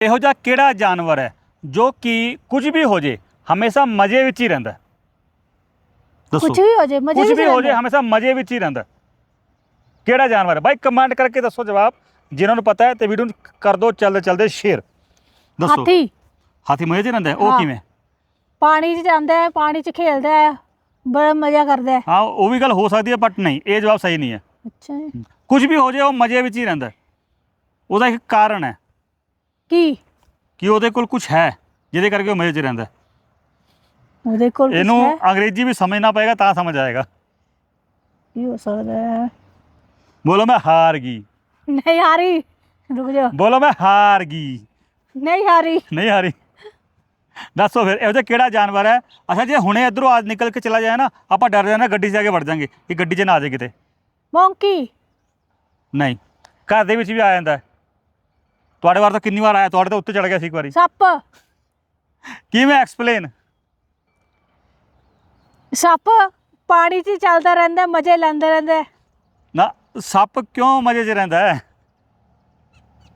ਇਹੋ ਜਿਹਾ ਕਿਹੜਾ ਜਾਨਵਰ ਹੈ ਜੋ ਕਿ ਕੁਝ ਵੀ ਹੋ ਜੇ ਹਮੇਸ਼ਾ ਮਜ਼ੇ ਵਿੱਚ ਹੀ ਰਹਿੰਦਾ ਹੈ? ਦੱਸੋ ਕੁਝ ਵੀ ਹੋ ਜੇ ਮਜ਼ੇ ਕੁਝ ਵੀ ਹੋ ਜੇ ਰਹਿੰਦੇ। ਹਮੇਸ਼ਾ ਮਜ਼ੇ ਵਿੱਚ ਹੀ ਰਹਿੰਦਾ ਹੈ। ਕਿਹੜਾ ਜਾਨਵਰ ਹੈ ਬਾਈ ਕਮੈਂਟ ਕਰਕੇ ਦੱਸੋ ਜਵਾਬ ਜਿਨ੍ਹਾਂ ਨੂੰ ਪਤਾ ਹੈ ਤੇ ਵੀਡੀਓ ਨੂੰ ਕਰ ਦਿਓ ਚੱਲਦੇ ਚੱਲਦੇ ਸ਼ੇਅਰ ਦੱਸੋ ਹਾਥੀ ਹਾਥੀ ਮਜ਼ੇ 'ਚ ਰਹਿੰਦਾ ਹੈ? ਉਹ ਹਾਂ। ਕਿਵੇਂ ਪਾਣੀ 'ਚ ਜਾਂਦਾ ਹੈ ਪਾਣੀ 'ਚ ਖੇਲਦਾ ਹੈ ਬੜਾ ਮਜ਼ਾ ਕਰਦਾ ਹੈ ਹਾਂ ਉਹ ਵੀ ਗੱਲ ਹੋ ਸਕਦੀ ਹੈ ਬਟ ਨਹੀਂ ਇਹ ਜਵਾਬ ਸਹੀ ਨਹੀਂ ਹੈ ਅੱਛਾ ਜੀ। ਕੁਝ ਵੀ ਹੋ ਜੇ ਉਹ ਮਜ਼ੇ ਵਿੱਚ ਹੀ ਰਹਿੰਦਾ ਹੈ। ਉਹਦਾ ਇੱਕ ਕਾਰਨ ਹੈ ਕੀ? ਕਿ ਉਹਦੇ ਕੋਲ ਕੁਝ ਹੈ ਜਿਹਦੇ ਕਰਕੇ ਉਹ ਮਜ਼ੇ 'ਚ ਰਹਿੰਦਾ ਹੈ। ਉਹਦੇ ਕੋਲ ਕੁਛ ਇਹਨੂੰ ਹੈ? ਅੰਗਰੇਜ਼ੀ ਵੀ ਸਮਝਣਾ ਪਏਗਾ ਤਾਂ ਸਮਝ ਆਏਗਾ। ਕੀ ਹੋ ਸਕਦਾ ਹੈ? ਬੋਲੋ ਮੈਂ ਹਾਰ ਗਈ। ਨਹੀਂ ਹਾਰੀ ਰੁਕ ਜਾ ਬੋਲੋ ਮੈਂ ਹਾਰ ਗਈ। ਨਹੀਂ ਹਾਰੀ। ਨਹੀਂ ਹਾਰੀ। ਦੱਸੋ ਫਿਰ ਇਹੋ ਜਿਹਾ ਕਿਹੜਾ ਜਾਨਵਰ ਹੈ? ਅੱਛਾ ਜੇ ਹੁਣੇ ਇਧਰੋਂ ਆਜ ਨਿਕਲ ਕੇ ਚਲਾ ਜਾਏ ਨਾ ਆਪਾਂ ਡਰ ਜਾਣਾ ਗੱਡੀ 'ਚ ਜਾ ਕੇ ਵੜ ਜਾਾਂਗੇ। ਕਿ ਗੱਡੀ 'ਚ ਨਾ ਆ ਜਾਏ ਕਿਤੇ। ਮੌਂਕੀ। ਨਹੀਂ। ਘਰ ਦੇ ਵਿੱਚ ਵੀ ਆ ਜਾਂਦਾ ਹੈ। ਤੁਹਾਡੇ ਵਾਰ ਤਾਂ ਕਿੰਨੀ ਵਾਰ ਆਇਆ ਤੁਹਾਡੇ ਤਾਂ ਉੱਤੇ ਚੜ ਗਿਆ ਸੀ ਇੱਕ ਵਾਰੀ। ਸੱਪ। ਕਿਵੇਂ ਐਕਸਪਲੇਨ? ਸੱਪ ਪਾਣੀ 'ਚ ਹੀ ਚੱਲਦਾ ਰਹਿੰਦਾ ਮਜ਼ੇ ਲੈਂਦਾ ਰਹਿੰਦਾ। ਹੈ। ਨਾ ਸੱਪ ਕਿਉਂ ਮਜ਼ੇ 'ਚ ਰਹਿੰਦਾ ਹੈ?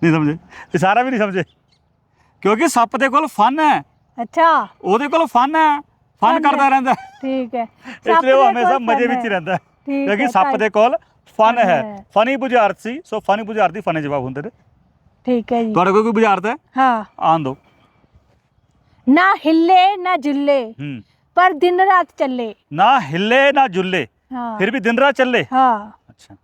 ਨਹੀਂ ਸਮਝੇ। ਇਹ ਸਾਰਾ ਵੀ ਨਹੀਂ ਸਮਝੇ। ਕਿਉਂਕਿ ਸੱਪ ਦੇ ਕੋਲ ਫਨ ਹੈ। ਅੱਛਾ। ਉਹਦੇ ਕੋਲ ਫਨ ਹੈ। ਫਨ Fun ਹੈ। ਕਰਦਾ ਰਹਿੰਦਾ। ਹੈ। ਠੀਕ ਹੈ। ਇਸ ਲਈ ਉਹ ਹਮੇਸ਼ਾ ਮਜ਼ੇ ਵਿੱਚ ਹੀ। ਰਹਿੰਦਾ। ਹੈ ਠੀਕ ਕਿਉਂਕਿ ਸੱਪ ਦੇ ਕੋਲ ਫਨ Fun ਹੈ। ਹੈ। ਫਨੀ ਬੁਝਾਰਤ ਸੀ। ਸੋ ਫਨੀ ਬੁਝਾਰਤ ਦੀ ਫਨੇ ਜਵਾਬ ਹੁੰਦੇ ਨੇ। ਠੀਕ ਹੈ ਜੀ ਤੁਹਾਡੇ ਕੋਲ ਕੋਈ ਬੁਝਾਰਤ ਹੈ? ਹਾਂ। ਆਣ ਦੋ ਨਾ ਹਿੱਲੇ ਨਾ ਜੁੱਲੇ ਹੂੰ। ਪਰ ਦਿਨ ਰਾਤ ਚੱਲੇ। ਨਾ ਹਿੱਲੇ ਨਾ ਜੁੱਲੇ ਹਾਂ। ਫਿਰ ਵੀ ਦਿਨ ਰਾਤ ਚੱਲੇ। ਹਾਂ। ਅੱਛਾ।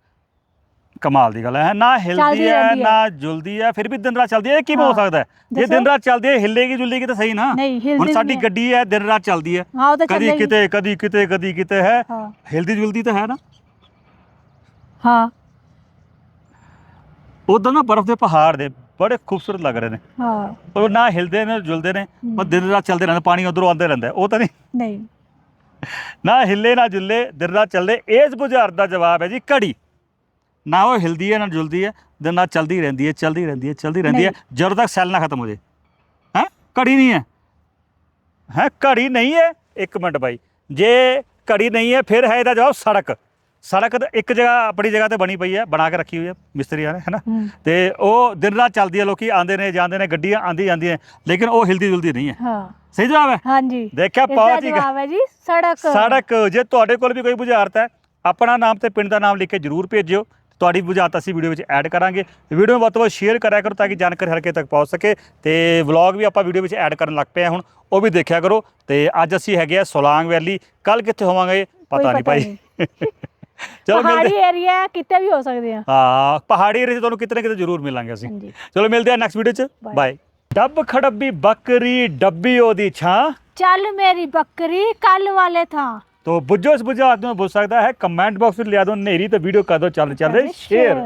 ਕਮਾਲ ਦੀ ਗੱਲ ਹੈ। ਨਾ ਹਿਲਦੀ ਚੱਲਦੀ ਹੈ ਰਹਿੰਦੀ ਹੈ। ਨਾ ਜੁਲਦੀ ਹੈ ਫਿਰ ਵੀ ਦਿਨ ਰਾਤ ਚੱਲਦੀ ਹੈ। ਇਹ ਕਿਵੇਂ ਹੋ ਹਾਂ। ਸਕਦਾ ਹੈ? ਜੇ ਦੱਸੋ। ਦਿਨ ਰਾਤ ਚੱਲਦੀ ਹੈ ਹਿੱਲੇਗੀ ਜੁਲੇਗੀ ਤਾਂ ਸਹੀ ਨਾ। ਨਹੀਂ, ਹਿਲਦੀ ਹੁਣ ਵੀ ਸਾਡੀ ਨਹੀਂ ਹੈ। ਗੱਡੀ ਹੈ ਦਿਨ ਰਾਤ ਚੱਲਦੀ ਹੈ। ਹਾਂ ਉਹ ਤਾਂ ਕਦੀ ਚੱਲੇਗੀ। ਕਿਤੇ ਕਦੀ ਕਿਤੇ ਕਦੀ ਕਿਤੇ ਹੈ। ਹਾਂ। ਹਿਲਦੀ ਜੁਲਦੀ ਤਾਂ ਹੈ ਨਾ। ਹਾਂ। ਉਦੋਂ ਨਾ ਬਰਫ਼ ਦੇ ਪਹਾੜ ਦੇ ਬੜੇ ਖੂਬਸੂਰਤ ਲੱਗ ਰਹੇ ਨੇ। ਹਾਂ। ਉਹ ਨਾ ਹਿਲਦੇ ਨੇ ਜੁਲਦੇ ਨੇ ਪਰ ਦਿਨ ਰਾਤ ਚੱਲਦੇ ਰਹਿੰਦੇ ਪਾਣੀ ਉਧਰੋਂ ਆਉਂਦੇ ਰਹਿੰਦਾ। ਉਹ ਤਾਂ ਨਹੀਂ। ਨਹੀਂ। ਨਾ ਹਿੱਲੇ ਨਾ ਜੁੱਲੇ ਦਿਨ ਰਾਤ ਚੱਲਦੇ ਇਸ ਬੁਝਾਰਤ ਦਾ ਜਵਾਬ ਹੈ ਜੀ ਘੜੀ। ਨਾ ਉਹ ਹਿਲਦੀ ਹੈ ਨਾ ਜੁਲਦੀ ਹੈ ਦਿਨ ਰਾਤ ਚੱਲਦੀ ਰਹਿੰਦੀ ਹੈ ਚੱਲਦੀ ਰਹਿੰਦੀ ਹੈ ਚੱਲਦੀ ਰਹਿੰਦੀ ਹੈ ਜਦੋਂ ਤੱਕ ਸੈੱਲ ਨਾ ਖਤਮ ਹੋ ਜੇ ਹੈ? ਘੜੀ ਨਹੀਂ ਹੈ। ਹੈ? ਘੜੀ ਨਹੀਂ ਹੈ। ਇੱਕ ਮਿੰਟ ਬਾਈ। ਜੇ ਘੜੀ ਨਹੀਂ ਹੈ ਫਿਰ ਹੈ ਇਹਦਾ ਜਵਾਬ ਸੜਕ। ਸੜਕ ਤਾਂ ਇੱਕ ਜਗ੍ਹਾ ਆਪਣੀ ਜਗ੍ਹਾ ਤੇ ਬਣੀ ਪਈ ਹੈ ਬਣਾ ਕੇ ਰੱਖੀ ਹੋਈ ਹੈ ਮਿਸਤਰੀਆਂ ਨੇ ਹੈ ਨਾ? ਹੂੰ। ਤੇ ਉਹ ਦਿਨ ਰਾਤ ਚੱਲਦੀ ਹੈ ਲੋਕੀ ਆਉਂਦੇ ਨੇ ਜਾਂਦੇ ਨੇ ਗੱਡੀਆਂ ਆਂਦੀ ਜਾਂਦੀਆਂ ਲੇਕਿਨ ਉਹ ਹਿਲਦੀ ਜੁਲਦੀ ਨਹੀਂ ਹੈ। ਹਾਂ। ਸਹੀ ਜਵਾਬ ਹੈ? ਹਾਂਜੀ। ਦੇਖਿਆ ਇਸਦਾ ਪਹੁੰਚ ਹੀ ਜਵਾਬ ਹੈ ਜੀ ਸੜਕ। ਸੜਕ ਜੇ ਤੁਹਾਡੇ ਕੋਲ ਵੀ ਕੋਈ ਬੁਝਾਰਤ ਹੈ ਆਪਣਾ ਨਾਮ ਤੇ ਪਿੰਡ ਦਾ ਨਾਮ ਲਿਖ ਕੇ ਜਰੂਰ ਭੇਜਿਓ। ਤੁਹਾਡੀ ਬੁਝਾਰਤ ਅਸੀਂ ਵੀਡੀਓ ਵਿੱਚ ਐਡ ਕਰਾਂਗੇ। ਵੀਡੀਓ ਨੂੰ ਵੱਧ ਤੋਂ ਵੱਧ ਸ਼ੇਅਰ ਕਰਿਆ ਕਰੋ ਤਾਂ ਕਿ ਜਾਣਕਾਰੀ ਹਰ ਕਿਸੇ ਤੱਕ ਪਹੁੰਚ ਸਕੇ। ਤੇ ਵਲੌਗ ਵੀ ਆਪਾਂ ਵੀਡੀਓ ਵਿੱਚ ਐਡ ਕਰਨ ਲੱਗ ਪਏ ਹਾਂ ਹੁਣ ਉਹ ਵੀ ਦੇਖਿਆ ਕਰੋ। ਤੇ ਅੱਜ ਅਸੀਂ ਹੈਗੇ ਆ ਸੋਲਾਂਗ ਵੈਲੀ। ਕੱਲ ਕਿੱਥੇ ਹੋਵਾਂਗੇ ਪਤਾ ਨਹੀਂ ਭਾਈ। ਚਲੋ ਪਹਾੜੀ ਮਿਲਦੇ ਏਰੀਆ ਕਿਤੇ ਵੀ ਹੋ ਸਕਦੇ ਆ। ਹਾਂ ਪਹਾੜੀ ਏਰੀਆ ਤੁਹਾਨੂੰ ਕਿਤੇ ਕਿਤੇ ਜ਼ਰੂਰ ਮਿਲਾਂਗੇ ਅਸੀਂ। ਚਲੋ ਮਿਲਦੇ ਆ ਨੈਕਸਟ ਵੀਡੀਓ 'ਚ। ਬਾਏ ਡੱਬ ਖੜੱਬੀ ਬੱਕਰੀ ਡੱਬੀ ਉਹਦੀ ਛਾਂ। ਚੱਲ ਮੇਰੀ ਬੱਕਰੀ ਕੱਲ ਵਾਲੇ ਥਾਂ। ਤੋ ਬੁੱਝੋ ਇਸ ਬੁੱਝਾ ਨੂੰ ਬੁੱਝ ਸਕਦਾ ਹੈ ਕਮੈਂਟ ਬਾਕਸ ਵਿੱਚ ਲਿਆ ਦਿਓ ਨੇਰੀ ਤੇ ਵੀਡੀਓ ਕਰ ਦਿਓ ਚੱਲ ਚੱਲ ਰਹੇ ਸ਼ੇਅਰ